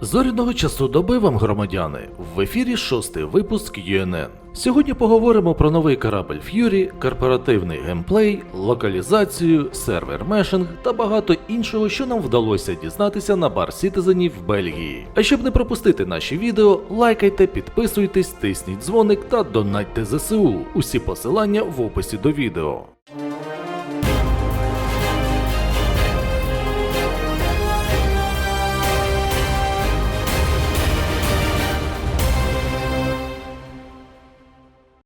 Зоряного часу доби вам, громадяни, в ефірі шостий випуск UNN. Сьогодні поговоримо про новий корабль Fury, корпоративний геймплей, локалізацію, сервер мешинг та багато іншого, що нам вдалося дізнатися на бар Citizen в Бельгії. А щоб не пропустити наші відео, лайкайте, підписуйтесь, тисніть дзвоник та донатьте ЗСУ. Усі посилання в описі до відео.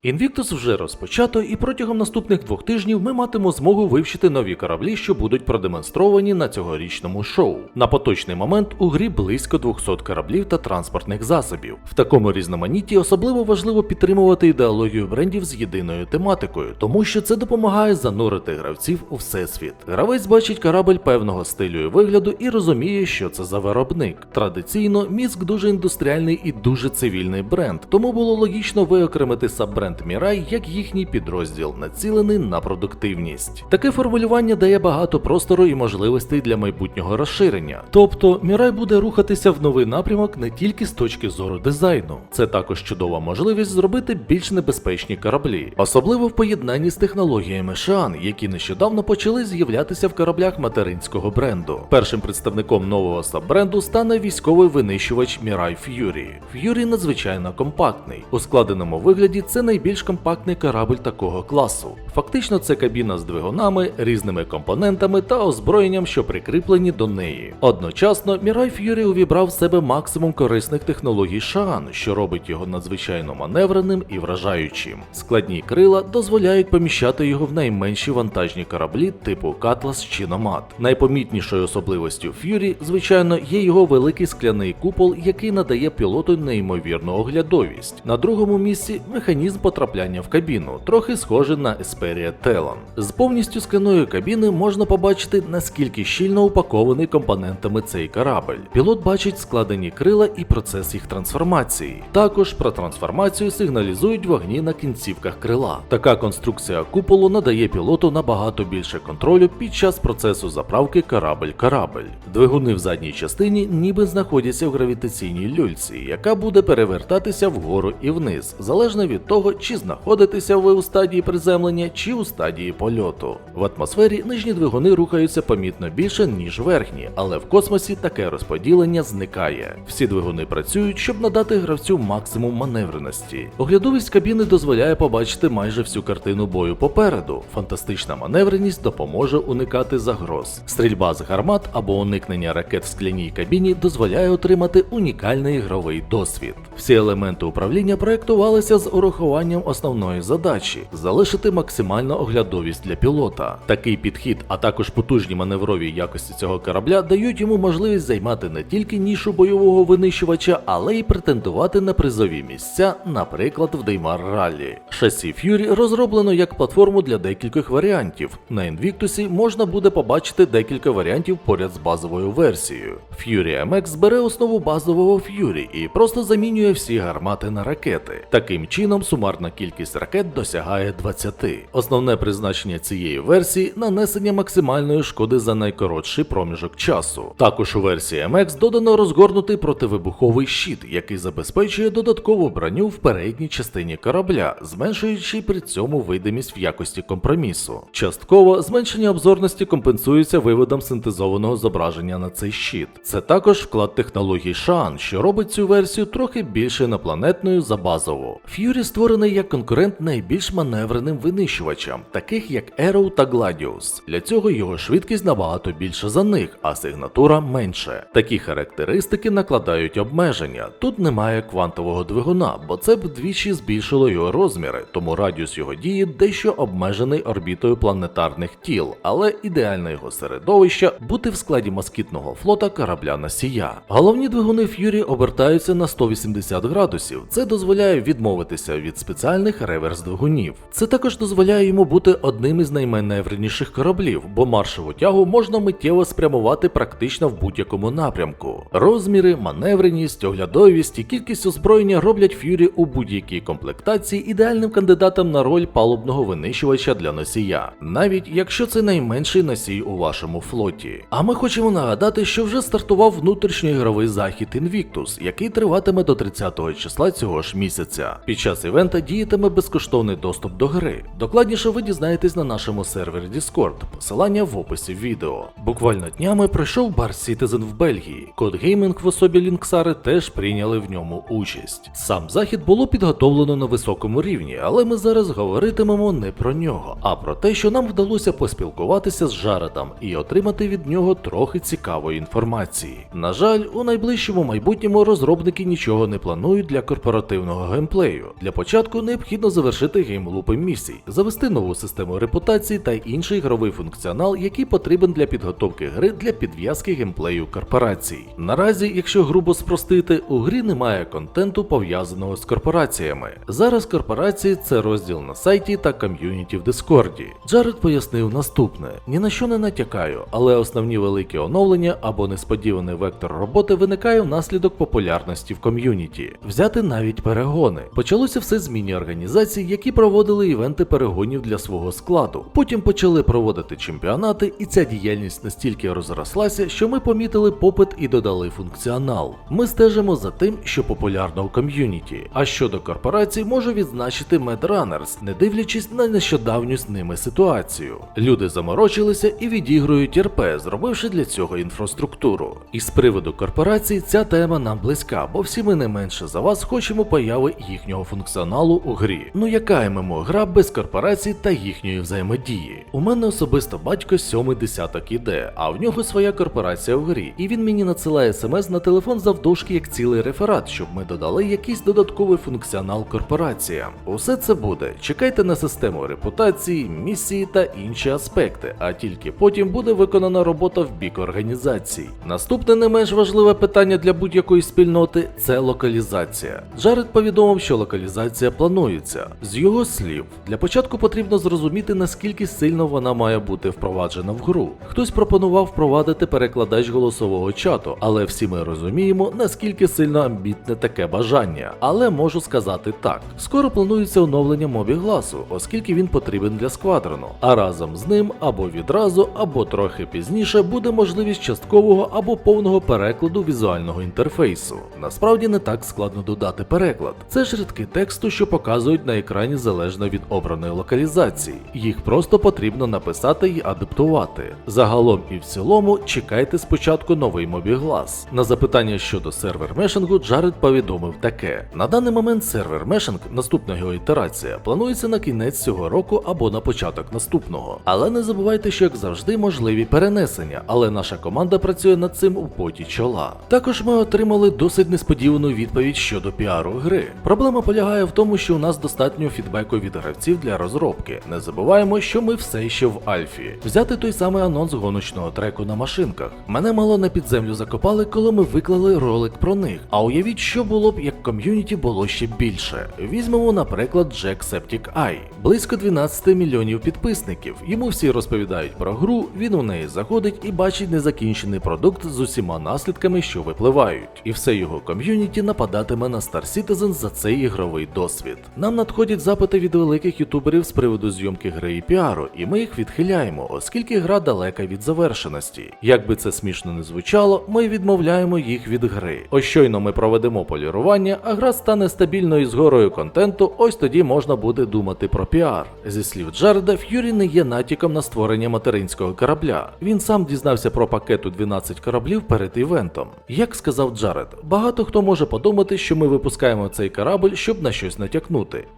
Invictus вже розпочато, і протягом наступних двох тижнів ми матимемо змогу вивчити нові кораблі, що будуть продемонстровані на цьогорічному шоу. На поточний момент у грі близько 200 кораблів та транспортних засобів. В такому різноманітті особливо важливо підтримувати ідеологію брендів з єдиною тематикою, тому що це допомагає занурити гравців у всесвіт. Гравець бачить корабль певного стилю і вигляду і розуміє, що це за виробник. Традиційно мізк дуже індустріальний і дуже цивільний бренд, тому було логічно виокремити саббренд Мірай як їхній підрозділ, націлений на продуктивність. Таке формулювання дає багато простору і можливостей для майбутнього розширення. Тобто Мірай буде рухатися в новий напрямок не тільки з точки зору дизайну, це також чудова можливість зробити більш небезпечні кораблі, особливо в поєднанні з технологіями Шан, які нещодавно почали з'являтися в кораблях материнського бренду. Першим представником нового саббренду стане військовий винищувач Мірай Ф'юрі. Ф'юрі надзвичайно компактний. У складеному вигляді це найбільш компактний корабль такого класу. Фактично, це кабіна з двигунами, різними компонентами та озброєнням, що прикріплені до неї. Одночасно, Мірай Ф'юрі увібрав в себе максимум корисних технологій Шан, що робить його надзвичайно маневреним і вражаючим. Складні крила дозволяють поміщати його в найменші вантажні кораблі типу Катлас чи Номад. Найпомітнішою особливостю Ф'юрі, звичайно, є його великий скляний купол, який надає пілоту неймовірну оглядовість. На другому місці механізм потрапляння в кабіну, трохи схожий на Есперія Телон. З повністю скляної кабіни можна побачити, наскільки щільно упакований компонентами цей корабль. Пілот бачить складені крила і процес їх трансформації. Також про трансформацію сигналізують вогні на кінцівках крила. Така конструкція куполу надає пілоту набагато більше контролю під час процесу заправки корабль-корабль. Двигуни в задній частині ніби знаходяться в гравітаційній люльці, яка буде перевертатися вгору і вниз, залежно від того, чи знаходитеся ви у стадії приземлення, чи у стадії польоту. В атмосфері нижні двигуни рухаються помітно більше, ніж верхні, але в космосі таке розподілення зникає. Всі двигуни працюють, щоб надати гравцю максимум маневреності. Оглядовість кабіни дозволяє побачити майже всю картину бою попереду. Фантастична маневреність допоможе уникати загроз. Стрільба з гармат або уникнення ракет в скляній кабіні дозволяє отримати унікальний ігровий досвід. Всі елементи управління проєктувалися з урахуванням основної задачі залишити максимальну оглядовість для пілота. Такий підхід, а також потужні маневрові якості цього корабля дають йому можливість займати не тільки нішу бойового винищувача, але й претендувати на призові місця, наприклад, в Деймар Раллі. Шасі Fury розроблено як платформу для декількох варіантів. На Invictus можна буде побачити декілька варіантів поряд з базовою версією. Fury MX бере основу базового Fury і просто замінює всі гармати на ракети. Таким чином, сумарна кількість ракет досягає 20. Основне призначення цієї версії нанесення максимальної шкоди за найкоротший проміжок часу. Також у версії MX додано розгорнутий противибуховий щит, який забезпечує додаткову броню в передній частині корабля, зменшуючи при цьому видимість в якості компромісу. Частково зменшення обзорності компенсується виводом синтезованого зображення на цей щит. Це також вклад технологій Шан, що робить цю версію трохи більш інопланетною за базову. Fury створений як конкурент найбільш маневреним винищувачам, таких як Arrow та Gladius. Для цього його швидкість набагато більша за них, а сигнатура менше. Такі характеристики накладають обмеження. Тут немає квантового двигуна, бо це б вдвічі збільшило його розміри, тому радіус його дії дещо обмежений орбітою планетарних тіл, але ідеальне його середовище бути в складі москітного флота корабля носія. Головні двигуни Fury обертаються на 180 градусів. Це дозволяє відмовитися від спеціальних спеціальних реверс-двигунів. Це також дозволяє йому бути одним із найманевреніших кораблів, бо маршову тягу можна миттєво спрямувати практично в будь-якому напрямку. Розміри, маневреність, оглядовість і кількість озброєння роблять Ф'юрі у будь-якій комплектації ідеальним кандидатом на роль палубного винищувача для носія, навіть якщо це найменший носій у вашому флоті. А ми хочемо нагадати, що вже стартував внутрішньоігровий захід Invictus, який триватиме до 30 числа цього ж місяця. Під час івента діятиме безкоштовний доступ до гри. Докладніше ви дізнаєтесь на нашому сервері Discord, посилання в описі відео. Буквально днями пройшов бар Citizen в Бельгії. Код Геймінг в особі Лінксари теж прийняли в ньому участь. Сам захід було підготовлено на високому рівні, але ми зараз говоритимемо не про нього, а про те, що нам вдалося поспілкуватися з Жаредом і отримати від нього трохи цікавої інформації. На жаль, у найближчому майбутньому розробники нічого не планують для корпоративного геймплею. Для початку необхідно завершити геймлупи місій, завести нову систему репутації та інший ігровий функціонал, який потрібен для підготовки гри для підв'язки геймплею корпорацій. Наразі, якщо грубо спростити, у грі немає контенту пов'язаного з корпораціями. Зараз корпорації це розділ на сайті та ком'юніті в Дискорді. Джаред пояснив наступне: ні на що не натякаю, але основні великі оновлення або несподіваний вектор роботи виникає внаслідок популярності в ком'юніті. Взяти навіть перегони. Почалося все з міні-організацій, які проводили івенти перегонів для свого складу. Потім почали проводити чемпіонати, і ця діяльність настільки розрослася, що ми помітили попит і додали функціонал. Ми стежимо за тим, що популярно у ком'юніті. А щодо корпорацій, можу відзначити Mad Runners, не дивлячись на нещодавню з ними ситуацію. Люди заморочилися і відігрують РП, зробивши для цього інфраструктуру. І з приводу корпорацій ця тема нам близька, бо всі ми не менше за вас хочемо появи їхнього функціоналу у грі. Ну яка ММО гра без корпорацій та їхньої взаємодії? У мене особисто батько сьомий десяток іде, а в нього своя корпорація в грі, і він мені надсилає смс на телефон завдовжки як цілий реферат, щоб ми додали якийсь додатковий функціонал корпораціям. Усе це буде. Чекайте на систему репутації, місії та інші аспекти, а тільки потім буде виконана робота в бік організацій. Наступне не менш важливе питання для будь-якої спільноти це локалізація. Джаред повідомив, що локалізація планується. З його слів, для початку потрібно зрозуміти, наскільки сильно вона має бути впроваджена в гру. Хтось пропонував впровадити перекладач голосового чату, але всі ми розуміємо, наскільки сильно амбітне таке бажання. Але можу сказати так: скоро планується оновлення мобі гласу, оскільки він потрібен для сквадрону. А разом з ним або відразу, або трохи пізніше буде можливість часткового або повного перекладу візуального інтерфейсу. Насправді не так складно додати переклад. Це ж рядки тексту, що показують на екрані залежно від обраної локалізації. Їх просто потрібно написати і адаптувати. Загалом і в цілому чекайте спочатку новий мобіглас. На запитання щодо сервер мешингу Джаред повідомив таке: на даний момент сервер мешинг, наступна його ітерація, планується на кінець цього року або на початок наступного. Але не забувайте, що як завжди можливі перенесення, але наша команда працює над цим у поті чола. Також ми отримали досить несподівану відповідь щодо піару гри. Проблема полягає в тому, що у нас достатньо фідбеку від гравців для розробки. Не забуваємо, що ми все ще в Альфі. Взяти той самий анонс гоночного треку на машинках. Мене мало на підземлю закопали, коли ми виклали ролик про них. А уявіть, що було б, як ком'юніті було ще більше. Візьмемо, наприклад, Jack Septic. Близько 12 мільйонів підписників. Йому всі розповідають про гру, він у неї заходить і бачить незакінчений продукт з усіма наслідками, що випливають. І все його ком'юніті нападатиме на Star Citizen за цей ігровий досвід. Нам надходять запити від великих ютуберів з приводу зйомки гри і піару, і ми їх відхиляємо, оскільки гра далека від завершеності. Як би це смішно не звучало, ми відмовляємо їх від гри. Ось щойно ми проведемо полірування, а гра стане стабільною з горою контенту, ось тоді можна буде думати про піар. Зі слів Джареда, Ф'юрі не є натяком на створення материнського корабля. Він сам дізнався про пакету 12 кораблів перед івентом. Як сказав Джаред, багато хто може подумати, що ми випускаємо цей корабль, щоб на щось натякнути.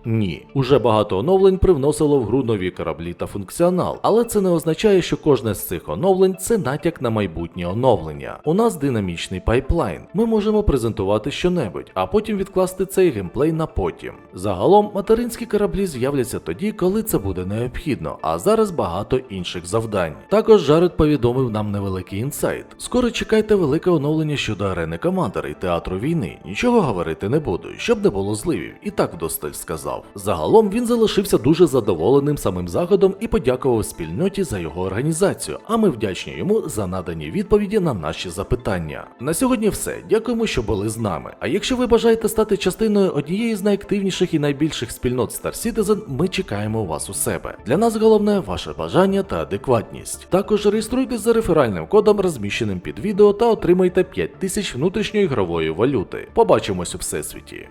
Ні, уже багато оновлень привносило в гру нові кораблі та функціонал, але це не означає, що кожне з цих оновлень це натяк на майбутнє оновлення. У нас динамічний пайплайн. Ми можемо презентувати щонебудь, а потім відкласти цей геймплей на потім. Загалом материнські кораблі з'являться тоді, коли це буде необхідно, а зараз багато інших завдань. Також Жаред повідомив нам невеликий інсайт. Скоро чекайте велике оновлення щодо арени командера і театру війни. Нічого говорити не буду, щоб не було зливів. І так в вдосталь сказав. Загалом він залишився дуже задоволеним самим заходом і подякував спільноті за його організацію. А ми вдячні йому за надані відповіді на наші запитання. На сьогодні все. Дякуємо, що були з нами. А якщо ви бажаєте стати частиною однієї з найактивніших і найбільших спільнот Star Citizen, ми чекаємо вас у себе. Для нас головне ваше бажання та адекватність. Також реєструйтесь за реферальним кодом, розміщеним під відео, та отримайте 5000 внутрішньої ігрової валюти. Побачимось у всесвіті.